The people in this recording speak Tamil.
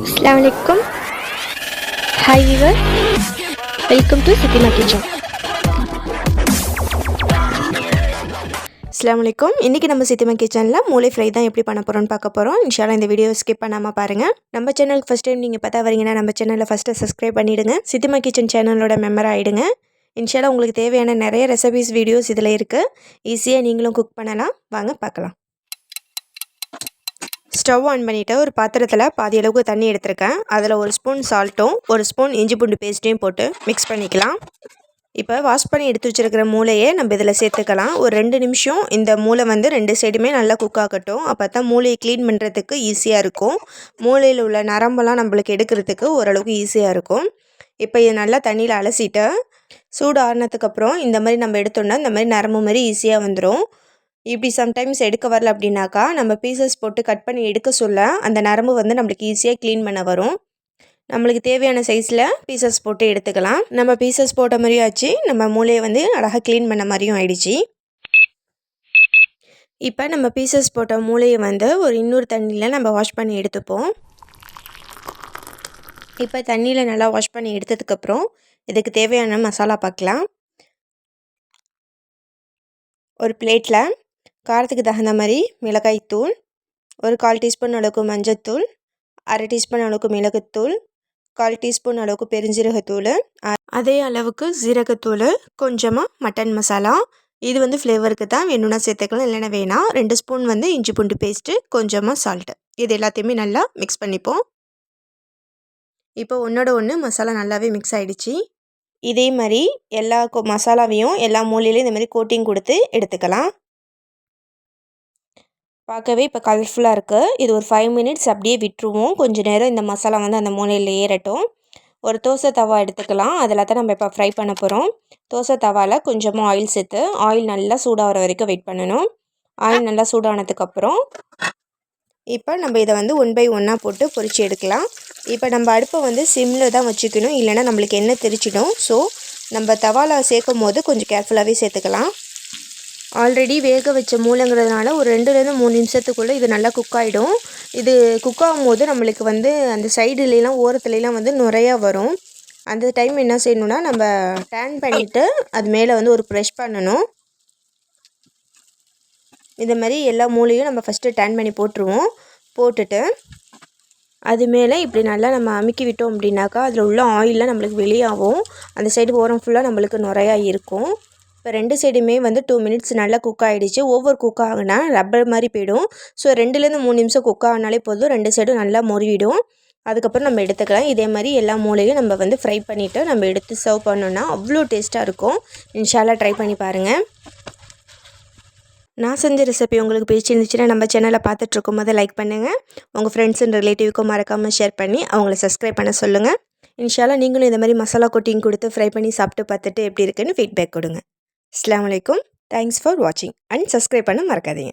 அஸ்லாம் வலைக்கம் hi viewers welcome to Chithima kitchen அஸ்லாம் வலைக்கம் இன்றைக்கி நம்ம சித்திமா கிச்சனில் மூளை ஃப்ரை தான் எப்படி பண்ண போகிறோம்னு பார்க்க போகிறோம் இன்ஷால்லா இந்த வீடியோ ஸ்கிப் பண்ணாமல் பாருங்கள் நம்ம சேனலுக்கு ஃபஸ்ட் டைம் நீங்கள் பார்த்தா வரீங்கன்னா நம்ம சேனலில் ஃபஸ்ட்டு சப்ஸ்கிரைப் பண்ணிவிடுங்க சித்திமா கிச்சன் சேனலோட மெம்பர் ஆகிடுங்க இன்ஷால்லா உங்களுக்கு தேவையான நிறைய ரெசிபீஸ் வீடியோஸ் இதில் இருக்குது ஈஸியாக நீங்களும் குக் பண்ணலாம். வாங்க பார்க்கலாம். ஸ்டவ் ஆன் பண்ணிவிட்டு ஒரு பாத்திரத்தில் பாதி அளவுக்கு தண்ணி எடுத்திருக்கேன். அதில் ஒரு ஸ்பூன் சால்ட்டும் ஒரு ஸ்பூன் இஞ்சி பூண்டு பேஸ்ட்டையும் போட்டு மிக்ஸ் பண்ணிக்கலாம். இப்போ வாஷ் பண்ணி எடுத்து வச்சுருக்கிற மூளையை நம்ம இதில் சேர்த்துக்கலாம். ஒரு ரெண்டு நிமிஷம் இந்த மூளை வந்து ரெண்டு சைடுமே நல்லா குக் ஆகட்டும். அப்போ தான் மூளையை க்ளீன் பண்ணுறதுக்கு ஈஸியாக இருக்கும். மூளையில் உள்ள நரம்பெல்லாம் நம்மளுக்கு எடுக்கிறதுக்கு ஓரளவுக்கு ஈஸியாக இருக்கும். இப்போ இது நல்லா தண்ணியில் அலசிட்டு சூடு ஆறினதுக்கப்புறம் இந்த மாதிரி நம்ம எடுத்தோன்னா இந்த மாதிரி நரம்பு மாதிரி ஈஸியாக வந்துடும் இப்படி சம்டைம்ஸ் எடுக்க வரல அப்படின்னாக்கா நம்ம பீசஸ் போட்டு கட் பண்ணி எடுக்க சொல்ல அந்த நரம்பு வந்து நம்மளுக்கு ஈஸியாக க்ளீன் பண்ண வரும். நம்மளுக்கு தேவையான சைஸில் பீசஸ் போட்டு எடுத்துக்கலாம். நம்ம பீசஸ் போட்ட மாதிரியும் ஆச்சு நம்ம மூளையை வந்து அழகாக க்ளீன் பண்ண மாதிரியும் ஆயிடுச்சு. இப்போ நம்ம பீசஸ் போட்ட மூளையை வந்து ஒரு இன்னொரு தண்ணியில் நம்ம வாஷ் பண்ணி எடுத்துப்போம். இப்போ தண்ணியில் நல்லா வாஷ் பண்ணி எடுத்ததுக்கப்புறம் இதுக்கு தேவையான மசாலா பார்க்கலாம் ஒரு பிளேட்டில் காரத்துக்கு தகுந்த மாதிரி மிளகாய் தூள் ஒரு கால் டீஸ்பூன் அளவுக்கு மஞ்சத்தூள் அரை டீஸ்பூன் அளவுக்கு மிளகுத்தூள் கால் டீஸ்பூன் அளவுக்கு பெருஞ்சீரகத்தூள் அதே அளவுக்கு ஜீரகத்தூள் கொஞ்சமாக மட்டன் மசாலா. இது வந்து ஃப்ளேவருக்கு தான் வேணும்னா சேர்த்துக்கலாம் இல்லைன்னா வேணாம். ரெண்டு ஸ்பூன் வந்து இஞ்சி பூண்டு பேஸ்ட்டு கொஞ்சமாக சால்ட்டு இது எல்லாத்தையுமே நல்லா மிக்ஸ் பண்ணிப்போம். இப்போ ஒன்றோட ஒன்று மசாலா நல்லாவே மிக்ஸ் ஆகிடுச்சி இதே மாதிரி எல்லா மசாலாவையும் எல்லா மூலையிலையும் இந்த மாதிரி கோட்டிங் கொடுத்து எடுத்துக்கலாம். பார்க்கவே இப்போ கலர்ஃபுல்லாக இருக்குது இது ஒரு ஃபைவ் மினிட்ஸ் அப்படியே விட்டுருவோம். கொஞ்சம் நேரம் இந்த மசாலா வந்து அந்த மூலையில் ஏறட்டும். ஒரு தோசை தவா எடுத்துக்கலாம். அதில் தான் நம்ம இப்போ ஃப்ரை பண்ண போகிறோம் தோசை தவாவில் கொஞ்சமாக ஆயில் சேர்த்து ஆயில் நல்லா சூடாகிற வரைக்கும் வெயிட் பண்ணணும். ஆயில் நல்லா சூடானதுக்கப்புறம் இப்போ நம்ம இதை வந்து ஒன் பை ஒன்னாக போட்டு பொறிச்சு எடுக்கலாம். இப்போ நம்ம அடுப்பை வந்து சிம்மில் தான் வச்சுக்கணும். இல்லைன்னா நம்மளுக்கு எண்ணெய் தெரிச்சிடும். ஸோ நம்ம தவாவில் சேர்க்கும் போது கொஞ்சம் கேர்ஃபுல்லாகவே சேர்த்துக்கலாம். ஆல்ரெடி வேக வச்ச மூளைங்கிறதுனால ஒரு ரெண்டுலேருந்து மூணு நிமிஷத்துக்குள்ளே இது நல்லா குக் ஆகிடும் இது குக் ஆகும்போது நம்மளுக்கு வந்து அந்த சைடுலலாம் ஓரத்துலலாம் வந்து நிறையா வரும். அந்த டைம் என்ன செய்யணுன்னா நம்ம டேன் பண்ணிவிட்டு அது மேலே வந்து ஒரு ப்ரெஷ் பண்ணணும். இந்த மாதிரி எல்லா மூலையும் நம்ம ஃபஸ்ட்டு டேன் பண்ணி போட்டுருவோம். போட்டுட்டு அது மேலே இப்படி நல்லா நம்ம அமுக்கி விட்டோம் அப்படின்னாக்கா அதில் உள்ள ஆயிலெலாம் நம்மளுக்கு வெளியாகும். அந்த சைடு ஓரம் ஃபுல்லாக நம்மளுக்கு நிறையா இருக்கும். இப்போ ரெண்டு சைடுமே வந்து டூ மினிட்ஸ் நல்லா குக் ஆகிடுச்சு ஒவ்வொரு குக் ஆகுனா ரப்பர் மாதிரி போயிடும். ஸோ ரெண்டுலேருந்து மூணு நிமிஷம் குக் ஆகினாலே போதும். ரெண்டு சைடும் நல்லா முறிவிடும் அதுக்கப்புறம் நம்ம எடுத்துக்கலாம். இதே மாதிரி எல்லா மூலையும் நம்ம வந்து ஃப்ரை பண்ணிவிட்டு நம்ம எடுத்து சர்வ் பண்ணோன்னா அவ்வளோ டேஸ்ட்டாக இருக்கும். இன்ஷாலாக ட்ரை பண்ணி பாருங்கள் நான் செஞ்ச ரெசிபி உங்களுக்கு பிடிச்சிருந்துச்சுன்னா நம்ம சேனலை பார்த்துட்ருக்கும் போது லைக் பண்ணுங்கள் உங்கள் ஃப்ரெண்ட்ஸ் அண்ட் ரிலேட்டிவ்க்கும் மறக்காமல் ஷேர் பண்ணி அவங்கள சப்ஸ்கிரைப் பண்ண சொல்லுங்கள் இன்ஷாலாக நீங்களும் இந்த மாதிரி மசாலா கொட்டிங் கொடுத்து ஃப்ரை பண்ணி சாப்பிட்டு பார்த்துட்டு எப்படி இருக்குன்னு ஃபீட்பேக் கொடுங்க. அஸ்லாம் வலைக்கும் தேங்க்ஸ் ஃபார் வாட்சிங் அண்ட் சப்ஸ்கிரைப் பண்ண மறக்காதீங்க.